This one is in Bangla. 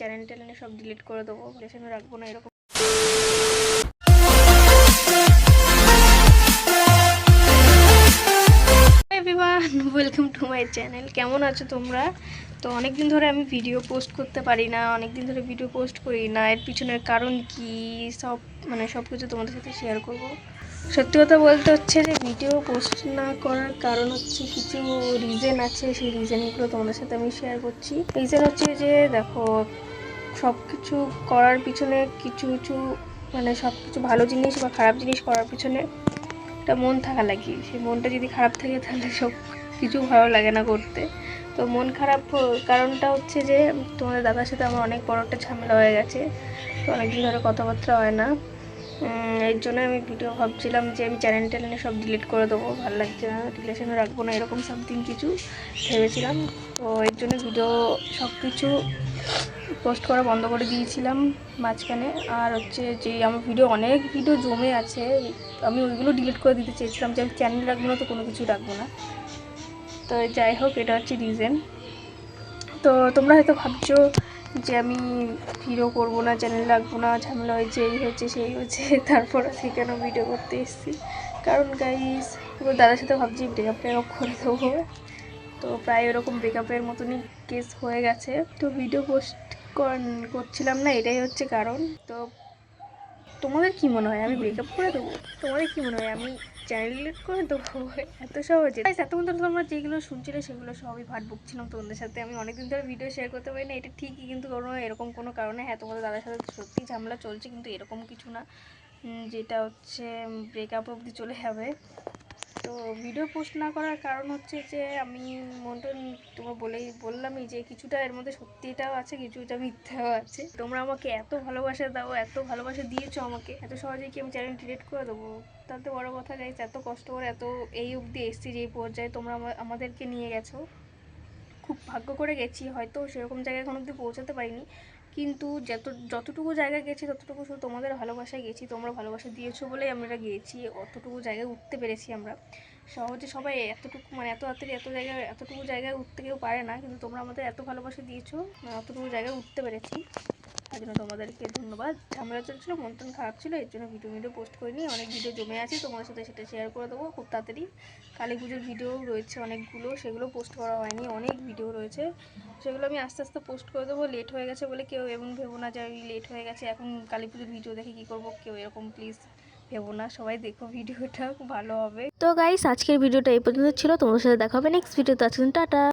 চ্যানেল ট্যানেলে সব ডিলিট করে দেবো রিলেশনে রাখব না, এরকম। ওয়েলকাম টু মাই চ্যানেল কেমন আছো তোমরা? তো অনেক দিন ধরে আমি ভিডিও পোস্ট করতে পারি না অনেক দিন ধরে ভিডিও পোস্ট করি না, এর পিছনের কারণ কি, সব মানে সব কিছু তোমাদের সাথে শেয়ার করব। সত্যি কথা বলতে হচ্ছে যে ভিডিও পোস্ট না করার কারণ হচ্ছে কিছু রিজেন আছে, সেই রিজেনগুলো তোমাদের সাথে আমি শেয়ার করছি। রিজেন হচ্ছে যে দেখো সব কিছু করার পিছনে কিছু কিছু মানে সব কিছু ভালো জিনিস বা খারাপ জিনিস করার পিছনে একটা মন থাকা লাগে সেই মনটা যদি খারাপ থাকে তাহলে সব কিছু ভালো লাগে না করতে। তো মন খারাপ কারণটা হচ্ছে যে তোমাদের দাদার সাথে আমার অনেক বড় একটা ঝামেলা হয়ে গেছে। তো অনেকদিন ধরে কথাবার্তা হয় না। এর জন্য আমি ভিডিও ভাবছিলাম যে আমি চ্যানেল ট্যানেলে সব ডিলিট করে দেবো। ভালো লাগছে না রিলেশনে রাখব না, এরকম সামথিং কিছু ভেবেছিলাম। তো এর জন্য ভিডিও সব কিছু পোস্ট করা বন্ধ করে দিয়েছিলাম মাঝখানে। আর হচ্ছে যে আমার ভিডিও অনেক ভিডিও জমে আছে, আমি ওইগুলো ডিলিট করে দিতে চেয়েছিলাম যে আমি চ্যানেল রাখব না তো কোনো কিছু রাখব না। তো যাই হোক, এটা হচ্ছে রিজেন তো তোমরা হয়তো ভাবছ যে আমি ভিডিও করব না চ্যানেল রাখব না, ঝামেলা হয়েছে, এই হচ্ছে, সেই হচ্ছে, তারপর কেন ভিডিও করতে এসেছি? কারণ গাইস এবার দাদার সাথে ভাবছি ব্রেকআপ টেকআপ করে দেবো। তো প্রায় ওরকম ব্রেকআপের মতনই কেস হয়ে গেছে। তো ভিডিও পোস্ট করছিলাম না, এটাই হচ্ছে কারণ। তো তোমাদের কি মনে হয়? আমি ব্রেকআপ করে দেবো? তোমাদের কি মনে হয়? আমি চ্যানেল ডিলিট করে দেবো? এত সহজে। এতক্ষণ ধরে তোমরা যেগুলো শুনছিলে, সেগুলো সবই ভাট বকছিলাম তোমাদের সাথে। আমি অনেকদিন ধরে ভিডিও শেয়ার করতে পারি না এটা ঠিকই কিন্তু কোনো, এরকম কোনো কারণে। হ্যাঁ তোমাদের দাদার সাথে সত্যি ঝামেলা চলছে, কিন্তু এরকম কিছু না। যেটা হচ্ছে ব্রেকআপ অবধি চলে যাবে। তো ভিডিও পোস্ট না করার কারণ হচ্ছে যে আমি মন্টন তোমার বলেই, বললামই যে কিছুটা এর মধ্যে সত্যিটাও আছে, কিছুটা মিথ্যাও আছে। তোমরা আমাকে এত ভালোবাসা দাও, এত ভালোবাসা দিয়েছ আমাকে, এত সহজেই কি আমি চ্যানেল ডিলিট করে দেবো? তাতে বড় কথা গাইছে এত কষ্ট করে এত এই অবধি এসছি যে পর্যায়ে তোমরা আমাদেরকে নিয়ে গেছো। খুব ভাগ্য করে গেছি, হয়তো সেরকম জায়গায় এখন অব্দি পৌঁছাতে পারিনি। কিন্তু যত, যতটুকু জায়গায় গেছি, ততটুকু শুধু তোমাদের ভালোবাসায় গেছি, তোমরা ভালোবাসা দিয়েছ বলেই আমরা গিয়েছি, অতটুকু জায়গায় উঠতে পেরেছি আমরা। সহজে সবাই এতটুকু মানে এত তাড়াতাড়ি এত জায়গায়, এতটুকু জায়গায় উঠতে কেউ পারে না, কিন্তু তোমরা আমাদের এত ভালোবাসা দিয়েছ মানে অতটুকু জায়গায় উঠতে পেরেছি। তার জন্য তোমাদেরকে ধন্যবাদ। ঝামেলা চলছিল মন টন খারাপ ছিল, এর জন্য ভিডিও ভিডিও পোস্ট করিনি, অনেক ভিডিও জমে আছে, তোমাদের সাথে সেটা শেয়ার করে দেবো খুব তাড়াতাড়ি। কালী পুজোর ভিডিও রয়েছে অনেকগুলো, সেগুলো পোস্ট করা হয়নি, অনেক ভিডিও রয়েছে। সেগুলো আমি আস্তে আস্তে পোস্ট করে দেবো লেট হয়ে গেছে বলে কেউ এমন ভেবো না যে লেট হয়ে গেছে, এখন কালী পুজোর ভিডিও দেখে কী করব, কেউ এরকম প্লিজ ভেবো না, সবাই দেখো ভিডিওটা খুব ভালো হবে। তো গাইস আজকের ভিডিওটা এই পর্যন্ত ছিল, তোমাদের সাথে দেখা হবে নেক্সট ভিডিওতে আছেন টাটা।